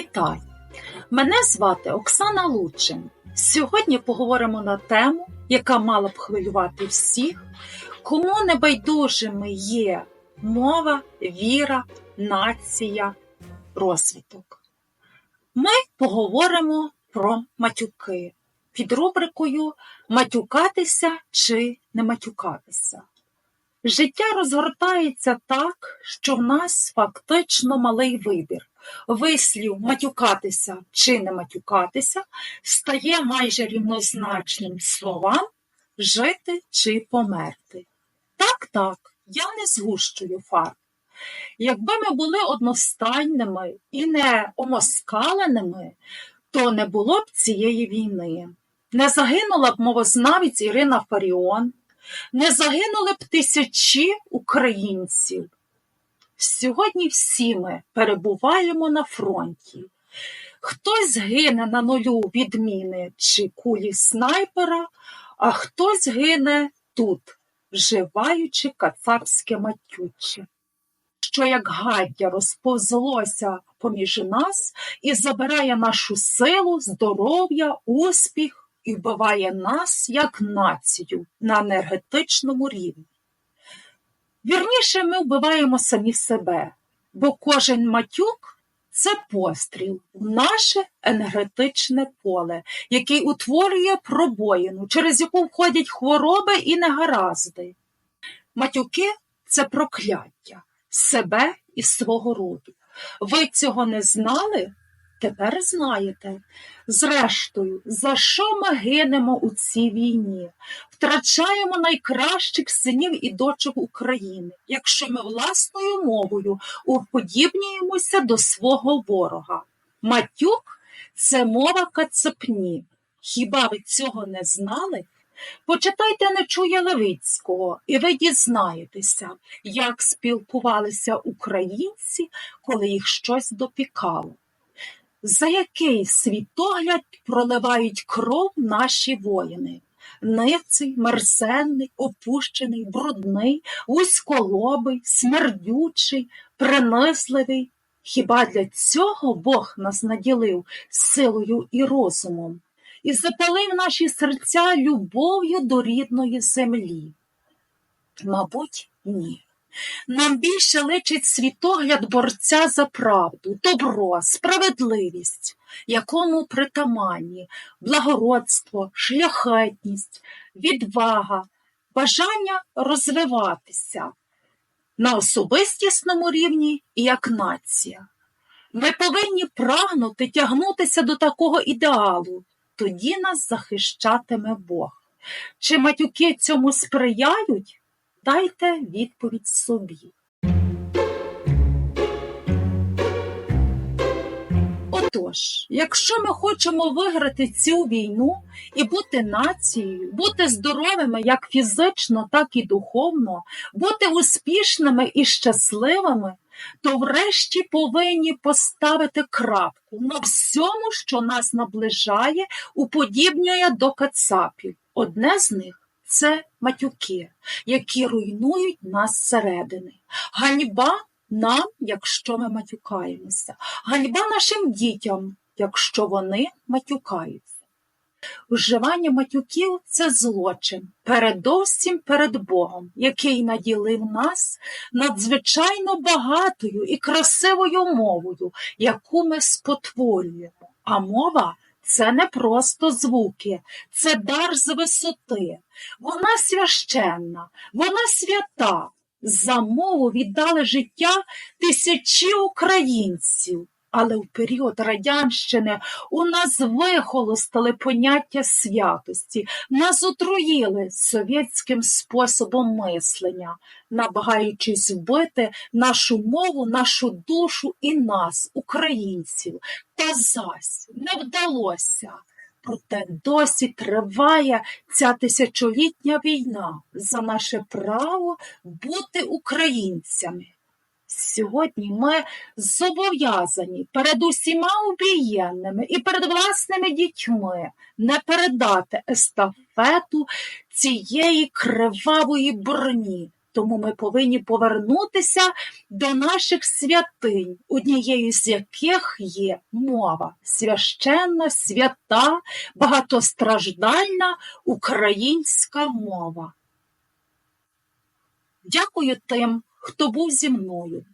Вітаю! Мене звати Оксана Лучин. Сьогодні поговоримо на тему, яка мала б хвилювати всіх, кому небайдужими є мова, віра, нація, розвиток. Ми поговоримо про матюки під рубрикою Матюкатися чи не матюкатися. Життя розгортається так, що в нас фактично малий вибір. Вислів матюкатися чи не матюкатися стає майже рівнозначним словам жити чи померти. Так, так, я не згущую фарб. Якби ми були одностайними і не омоскаленими, то не було б цієї війни. Не загинула б мовознавець Ірина Фаріон, не загинули б тисячі українців. Сьогодні всі ми перебуваємо на фронті. Хтось гине на нулю від міни чи кулі снайпера, а хтось гине тут, вживаючи кацапське матюче, що як гаддя розповзлося поміж нас і забирає нашу силу, здоров'я, успіх і вбиває нас як націю на енергетичному рівні. Вірніше, ми вбиваємо самі себе, бо кожен матюк це постріл в наше енергетичне поле, який утворює пробоїну, через яку входять хвороби і негаразди. Матюки це прокляття себе і свого роду. Ви цього не знали? Тепер знаєте. Зрештою, за що ми гинемо у цій війні? Втрачаємо найкращих синів і дочок України, якщо ми власною мовою уподібнюємося до свого ворога. Матюк це мова кацапні. Хіба ви цього не знали? Почитайте Нечуя Левицького, і ви дізнаєтеся, як спілкувалися українці, коли їх щось допікало за який світогляд проливають кров наші воїни. Ниций, мерзенний, опущений, брудний, вузьколобий, смердючий, принизливий. Хіба для цього Бог нас наділив силою і розумом і запалив наші серця любов'ю до рідної землі? Мабуть, ні. Нам більше личить світогляд борця за правду, добро, справедливість, якому притаманні, благородство, шляхетність, відвага, бажання розвиватися на особистісному рівні і як нація. Ми повинні прагнути тягнутися до такого ідеалу, тоді нас захищатиме Бог. Чи матюки цьому сприяють? Дайте відповідь собі. Отож, якщо ми хочемо виграти цю війну і бути нацією, бути здоровими як фізично, так і духовно, бути успішними і щасливими, то врешті повинні поставити крапку на всьому, що нас наближає, уподібнює до кацапів. Одне з них це матюки, які руйнують нас зсередини. Ганьба нам, якщо ми матюкаємося, ганьба нашим дітям, якщо вони матюкаються. Вживання матюків це злочин, передовсім перед Богом, який наділив нас надзвичайно багатою і красивою мовою, яку ми спотворюємо. А мова це не просто звуки, це дар з висоти. Вона священна, вона свята. За мову віддали життя тисячі українців. Але в період радянщини у нас вихолостили поняття святості, нас отруїли совєтським способом мислення, намагаючись вбити нашу мову, нашу душу і нас, українців. Та зась не вдалося. Проте досі триває ця тисячолітня війна за наше право бути українцями. Сьогодні ми зобов'язані перед усіма обієнними і перед власними дітьми не передати естафету цієї кривавої броні Тому ми повинні повернутися до наших святинь, однією з яких є мова священна, свята, багатостраждальна українська мова. Дякую тим, хто був зі мною,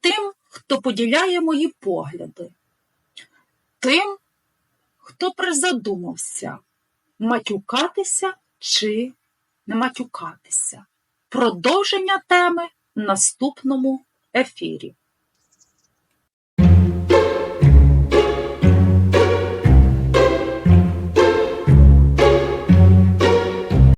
тим, хто поділяє мої погляди, тим, хто призадумався, матюкатися чи не матюкатися. Продовження теми в наступному ефірі.